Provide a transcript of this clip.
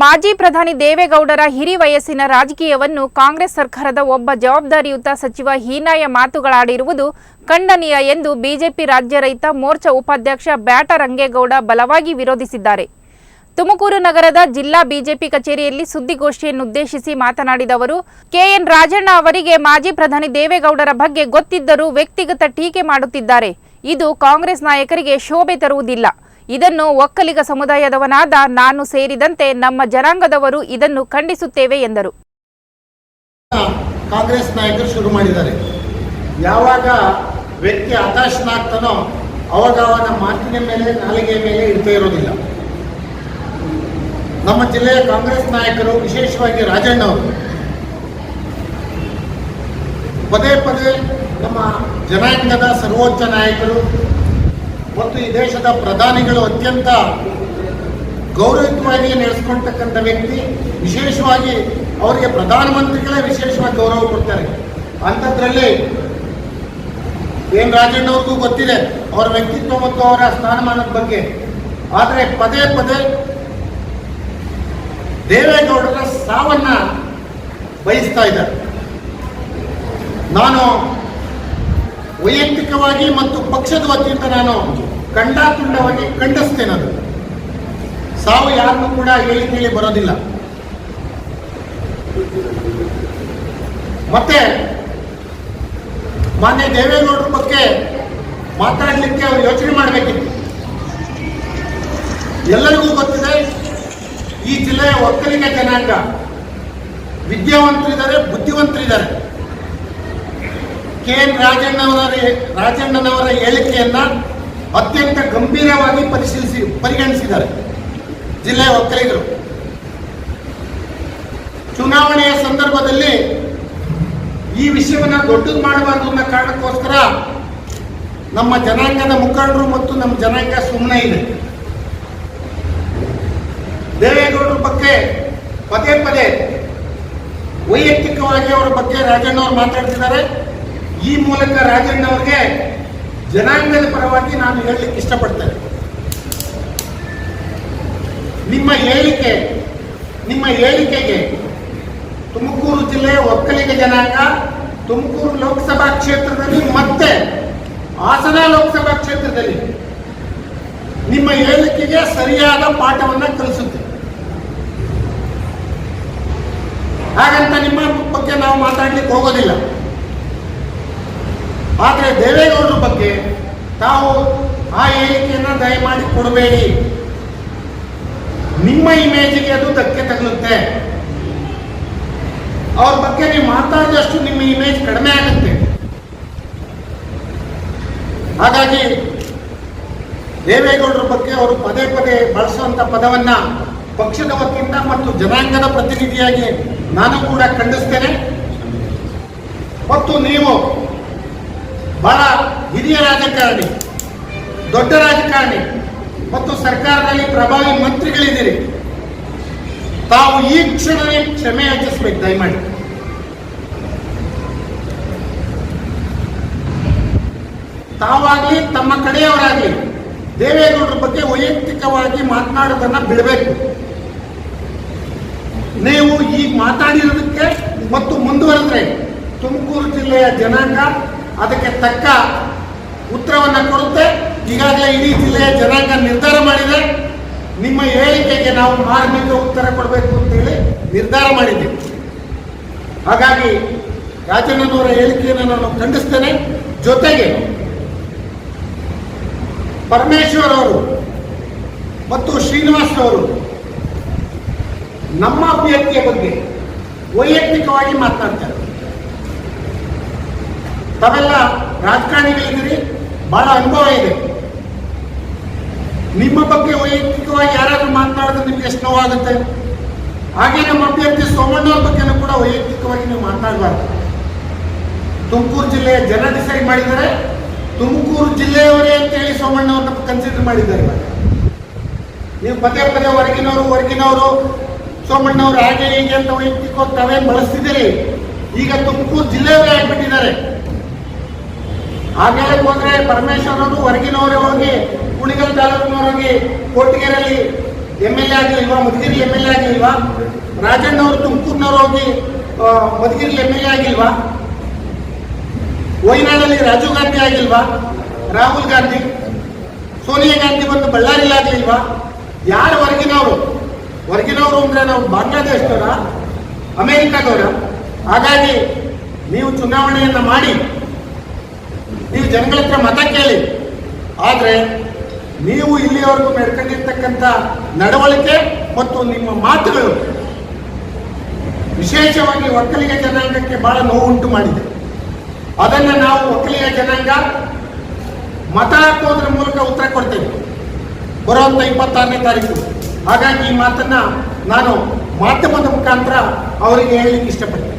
ಮಾಜಿ ಪ್ರಧಾನಿ ದೇವೇಗೌಡರ ಹಿರಿ ವಯಸ್ಸಿನ ರಾಜಕೀಯವನ್ನು ಕಾಂಗ್ರೆಸ್ ಸರ್ಕಾರದ ಒಬ್ಬ ಜವಾಬ್ದಾರಿಯುತ ಸಚಿವ ಹೀನಾಯ ಮಾತುಗಳಾಡಿರುವುದು ಖಂಡನೀಯ ಎಂದು ಬಿಜೆಪಿ ರಾಜ್ಯ ರೈತ ಮೋರ್ಚಾ ಉಪಾಧ್ಯಕ್ಷ ಬ್ಯಾಟ ರಂಗೇಗೌಡ ಬಲವಾಗಿ ವಿರೋಧಿಸಿದ್ದಾರೆ. ತುಮಕೂರು ನಗರದ ಜಿಲ್ಲಾ ಬಿಜೆಪಿ ಕಚೇರಿಯಲ್ಲಿ ಸುದ್ದಿಗೋಷ್ಠಿಯನ್ನುದ್ದೇಶಿಸಿ ಮಾತನಾಡಿದ ಅವರು, ಕೆಎನ್ ರಾಜಣ್ಣ ಅವರಿಗೆ ಮಾಜಿ ಪ್ರಧಾನಿ ದೇವೇಗೌಡರ ಬಗ್ಗೆ ಗೊತ್ತಿದ್ದರೂ ವ್ಯಕ್ತಿಗತ ಟೀಕೆ ಮಾಡುತ್ತಿದ್ದಾರೆ. ಇದು ಕಾಂಗ್ರೆಸ್ ನಾಯಕರಿಗೆ ಶೋಭೆ ತರುವುದಿಲ್ಲ. ಇದನ್ನು ಒಕ್ಕಲಿಗ ಸಮುದಾಯದವನಾದ ನಾನು ಸೇರಿದಂತೆ ನಮ್ಮ ಜನಾಂಗದವರು ಇದನ್ನು ಖಂಡಿಸುತ್ತೇವೆ ಎಂದರು. ಕಾಂಗ್ರೆಸ್ ನಾಯಕರು ಶುರು ಮಾಡಿದ್ದಾರೆ. ಯಾವಾಗ ವ್ಯಕ್ತಿ ಹತಾಶನಾಗ್ತಾನೋ ಅವಾಗ ಅವನ ಮಾತಿನ ಮೇಲೆ ನಾಲಿಗೆ ಮೇಲೆ ಇರ್ತಾ ಇರೋದಿಲ್ಲ. ನಮ್ಮ ಜಿಲ್ಲೆಯ ಕಾಂಗ್ರೆಸ್ ನಾಯಕರು ವಿಶೇಷವಾಗಿ ರಾಜಣ್ಣ ಅವರು. ಪದೇ ಪದೇ ನಮ್ಮ ಜನಾಂಗದ ಸರ್ವೋಚ್ಚ ನಾಯಕರು ಮತ್ತು ಈ ದೇಶದ ಪ್ರಧಾನಿಗಳು ಅತ್ಯಂತ ಗೌರವಯುತವಾಗಿ ನಡೆಸ್ಕೊಳ್ತಕ್ಕಂಥ ವ್ಯಕ್ತಿ. ವಿಶೇಷವಾಗಿ ಅವರಿಗೆ ಪ್ರಧಾನಮಂತ್ರಿಗಳೇ ವಿಶೇಷವಾಗಿ ಗೌರವ ಕೊಡ್ತಾರೆ. ಅಂಥದ್ರಲ್ಲಿ ಎನ್ ರಾಜಣ್ಣವ್ರಿಗೂ ಗೊತ್ತಿದೆ, ಅವರ ವ್ಯಕ್ತಿತ್ವ ಮತ್ತು ಅವರ ಸ್ಥಾನಮಾನದ ಬಗ್ಗೆ. ಆದರೆ ಪದೇ ಪದೇ ದೇವೇಗೌಡರ ಸಾವನ್ನ ಬಯಸ್ತಾ ಇದ್ದಾರೆ. ನಾನು ವೈಯಕ್ತಿಕವಾಗಿ ಮತ್ತು ಪಕ್ಷದ ವತಿಯಿಂದ ನಾನು ಖಂಡಾತುಂಡವಾಗಿ ಖಂಡಿಸ್ತೇನೆ ಅದು. ಸಾವು ಯಾರಿಗೂ ಕೂಡ ಹೇಳಿ ಕೇಳಿ ಬರೋದಿಲ್ಲ. ಮತ್ತೆ ಮಾನ್ಯ ದೇವೇಗೌಡರ ಬಗ್ಗೆ ಮಾತಾಡಲಿಕ್ಕೆ ಅವರು ಯೋಚನೆ ಮಾಡಬೇಕಿತ್ತು. ಎಲ್ಲರಿಗೂ ಗೊತ್ತಿದೆ, ಈ ಜಿಲ್ಲೆಯ ಒಕ್ಕಲಿಗ ಜನಾಂಗ ವಿದ್ಯಾವಂತರಿದ್ದಾರೆ, ಬುದ್ಧಿವಂತರಿದ್ದಾರೆ. ಕೆ ಎನ್ ರಾಜಣ್ಣವರ ರಾಜಣ್ಣನವರ ಹೇಳಿಕೆಯನ್ನ ಅತ್ಯಂತ ಗಂಭೀರವಾಗಿ ಪರಿಶೀಲಿಸಿ, ಪರಿಗಣಿಸಿದ್ದಾರೆ ಜಿಲ್ಲೆಯ ಒಕ್ಕಲಿಗರು. ಚುನಾವಣೆಯ ಸಂದರ್ಭದಲ್ಲಿ ಈ ವಿಷಯವನ್ನು ದೊಡ್ಡದು ಮಾಡಬಾರದು ಅನ್ನೋ ಕಾರಣಕ್ಕೋಸ್ಕರ ನಮ್ಮ ಜನಾಂಗದ ಮುಖಂಡರು ಮತ್ತು ನಮ್ಮ ಜನಾಂಗ ಸುಮ್ಮನೆ ಇದೆ. ದೇವೇಗೌಡರ ಬಗ್ಗೆ ಪದೇ ಪದೇ ವೈಯಕ್ತಿಕವಾಗಿ ಅವರ ಬಗ್ಗೆ ರಾಜಣ್ಣ ಅವರು ಮಾತಾಡ್ತಿದ್ದಾರೆ. ಈ ಮೂಲಕ ರಾಜಣ್ಣ ಅವರಿಗೆ ಜನಾಂಗದ ಪರವಾಗಿ ನಾನು ಹೇಳಲಿಕ್ಕೆ ಇಷ್ಟಪಡ್ತೇನೆ. ನಿಮ್ಮ ಹೇಳಿಕೆ, ನಿಮ್ಮ ಹೇಳಿಕೆಗೆ ತುಮಕೂರು ಜಿಲ್ಲೆಯ ಒಕ್ಕಲಿಗ ಜನಾಂಗ, ತುಮಕೂರು ಲೋಕಸಭಾ ಕ್ಷೇತ್ರದಲ್ಲಿ ಮತ್ತೆ ಹಾಸನ ಲೋಕಸಭಾ ಕ್ಷೇತ್ರದಲ್ಲಿ ನಿಮ್ಮ ಹೇಳಿಕೆಗೆ ಸರಿಯಾದ ಪಾಠವನ್ನು ಕಲಿಸುತ್ತೆ. ಹಾಗಂತ ನಿಮ್ಮ ಬಗ್ಗೆ ನಾವು ಮಾತಾಡ್ಲಿಕ್ಕೆ ಹೋಗೋದಿಲ್ಲ. ಆದರೆ ದೇವೇಗೌಡರ ಬಗ್ಗೆ ತಾವು ಆ ಹೇಳಿಕೆಯನ್ನು ದಯಮಾಡಿ ಕೊಡಬೇಡಿ. ನಿಮ್ಮ ಇಮೇಜಿಗೆ ಅದು ಧಕ್ಕೆ ತಗಲುತ್ತೆ. ಅವ್ರ ಬಗ್ಗೆ ನೀವು ಮಾತಾಡಿದಷ್ಟು ನಿಮ್ಮ ಇಮೇಜ್ ಕಡಿಮೆ ಆಗುತ್ತೆ. ಹಾಗಾಗಿ ದೇವೇಗೌಡರ ಬಗ್ಗೆ ಅವರು ಪದೇ ಪದೇ ಬಳಸುವಂತ ಪದವನ್ನ ಪಕ್ಷದ ವತಿಯಿಂದ ಮತ್ತು ಜನಾಂಗದ ಪ್ರತಿನಿಧಿಯಾಗಿ ನಾನು ಕೂಡ ಖಂಡಿಸ್ತೇನೆ. ಮತ್ತು ನೀವು ಬಹಳ ಹಿರಿಯ ರಾಜಕಾರಣಿ, ದೊಡ್ಡ ರಾಜಕಾರಣಿ ಮತ್ತು ಸರ್ಕಾರದಲ್ಲಿ ಪ್ರಭಾವಿ ಮಂತ್ರಿಗಳಿದ್ದೀರಿ. ತಾವು ಈ ಕ್ಷಣವೇ ಕ್ಷಮೆ ಯಾಚಿಸ್ಬೇಕು, ದಯಮಾಡಿ. ತಾವಾಗಲಿ ತಮ್ಮ ಕಡೆಯವರಾಗಲಿ ದೇವೇಗೌಡರ ಬಗ್ಗೆ ವೈಯಕ್ತಿಕವಾಗಿ ಮಾತನಾಡೋದನ್ನ ಬಿಡಬೇಕು. ನೀವು ಈಗ ಮಾತಾಡಿರೋದಕ್ಕೆ ಮತ್ತು ಮುಂದುವರೆದ್ರೆ ತುಮಕೂರು ಜಿಲ್ಲೆಯ ಜನಾಂಗ ಅದಕ್ಕೆ ತಕ್ಕ ಉತ್ತರವನ್ನು ಕೊಡುತ್ತೆ. ಈಗಾಗಲೇ ಇಡೀ ಜಿಲ್ಲೆಯ ಜನಾಂಗ ನಿರ್ಧಾರ ಮಾಡಿದೆ. ನಿಮ್ಮ ಹೇಳಿಕೆಗೆ ನಾವು ಮಾರ್ಮಿಕ ಉತ್ತರ ಕೊಡಬೇಕು ಅಂತೇಳಿ ನಿರ್ಧಾರ ಮಾಡಿದ್ದೀವಿ ಹಾಗಾಗಿ ರಾಜಣ್ಣನವರ ಹೇಳಿಕೆಯನ್ನು ನಾನು ಖಂಡಿಸ್ತೇನೆ. ಜೊತೆಗೆ ಪರಮೇಶ್ವರ್ ಅವರು ಮತ್ತು ಶ್ರೀನಿವಾಸ್ ಅವರು ನಮ್ಮ ಅಭ್ಯರ್ಥಿಯ ಬಗ್ಗೆ ವೈಯಕ್ತಿಕವಾಗಿ ಮಾತನಾಡ್ತಾರೆ. ತಾವೆಲ್ಲ ರಾಜಕಾರಣಿಗಳಿದ್ದೀರಿ ಬಹಳ ಅನುಭವ ಇದೆ. ನಿಮ್ಮ ಬಗ್ಗೆ ವೈಯಕ್ತಿಕವಾಗಿ ಯಾರಾದರೂ ಮಾತನಾಡಿದ್ರೆ ನಿಮ್ಗೆ ಎಷ್ಟು ನೋವಾಗುತ್ತೆ? ಹಾಗೆ ನಮ್ಮ ಅಭ್ಯರ್ಥಿ ಸೋಮಣ್ಣವ್ರ ಬಗ್ಗೆನೂ ಕೂಡ ವೈಯಕ್ತಿಕವಾಗಿ ನೀವು ಮಾತನಾಡಬಾರ್ದು. ತುಮಕೂರು ಜಿಲ್ಲೆಯ ಜನ ಡಿಸೈಡ್ ಮಾಡಿದ್ದಾರೆ. ತುಮಕೂರು ಜಿಲ್ಲೆಯವರೇ ಅಂತೇಳಿ ಸೋಮಣ್ಣವ್ರನ್ನ ಕನ್ಸಿಡರ್ ಮಾಡಿದ್ದಾರೆ. ನೀವು ಪದೇ ಪದೇ ಹೊರಗಿನವರು ಹೊರಗಿನವರು ಸೋಮಣ್ಣವ್ರು ಹಾಗೆ ಹೀಗೆ ಅಂತ ವೈಯಕ್ತಿಕವಾಗಿ ತಾವೇನು ಬಳಸ್ತಿದ್ದೀರಿ? ಈಗ ತುಮಕೂರು ಜಿಲ್ಲೆಯವರೇ ಆಗ್ಬಿಟ್ಟಿದ್ದಾರೆ. ಆಮೇಲೆ ಹೋದ್ರೆ ಪರಮೇಶ್ವರ್ ಅವರು ಹೊರಗಿನವರೇ ಹೋಗಿ, ಕುಣಿಗಲ್ ತಾಲೂಕಿನವರಾಗಿ ಹೋಗಿ ಕೊಟ್ಟಿಗೆರೆಯಲ್ಲಿ ಎಂ ಎಲ್ ಎ ಆಗಲಿಲ್ವಾ ಮಧುಗಿರಿ ಎಂ ಎಲ್ ಎ ಆಗಲಿಲ್ವಾ ರಾಜಣ್ಣವರು ತುಮಕೂರಿನವ್ರು ಹೋಗಿ ಮಧುಗಿರಿ ಎಂ ಎಲ್ ಎ ಆಗಿಲ್ವಾ? ವಯನಾಡಲ್ಲಿ ರಾಜೀವ್ ಗಾಂಧಿ ಆಗಿಲ್ವಾ? ರಾಹುಲ್ ಗಾಂಧಿ? ಸೋನಿಯಾ ಗಾಂಧಿ ಬಂದು ಬಳ್ಳಾರಿಲಿ ಆಗ್ಲಿಲ್ವಾ? ಯಾರು ಹೊರಗಿನವರು? ಹೊರಗಿನವರು ಅಂದ್ರೆ ನಾವು ಬಾಂಗ್ಲಾದೇಶದವರ? ಅಮೆರಿಕದವರ? ಹಾಗಾಗಿ ನೀವು ಚುನಾವಣೆಯನ್ನು ಮಾಡಿ ನೀವು ಜನಗಳ ಹತ್ರ ಮತ ಕೇಳಿ. ಆದರೆ ನೀವು ಇಲ್ಲಿಯವರೆಗೂ ನಡ್ಕೊಂಡಿರ್ತಕ್ಕಂಥ ನಡವಳಿಕೆ ಮತ್ತು ನಿಮ್ಮ ಮಾತುಗಳು ವಿಶೇಷವಾಗಿ ಒಕ್ಕಲಿಗ ಜನಾಂಗಕ್ಕೆ ಬಹಳ ನೋವುಂಟು ಮಾಡಿದೆ. ಅದನ್ನ ನಾವು ಒಕ್ಕಲಿಗ ಜನಾಂಗ ಮತ ಹಾಕೋದ್ರ ಮೂಲಕ ಉತ್ತರ ಕೊಡ್ತೇವೆ. ಬರುವಂತ ಇಪ್ಪತ್ತಾರನೇ ತಾರೀಕು. ಹಾಗಾಗಿ ಈ ಮಾತನ್ನ ನಾನು ಮಾಧ್ಯಮದ ಮುಖಾಂತರ ಅವರಿಗೆ ಹೇಳಲಿಕ್ಕೆ ಇಷ್ಟಪಡ್ತೇನೆ.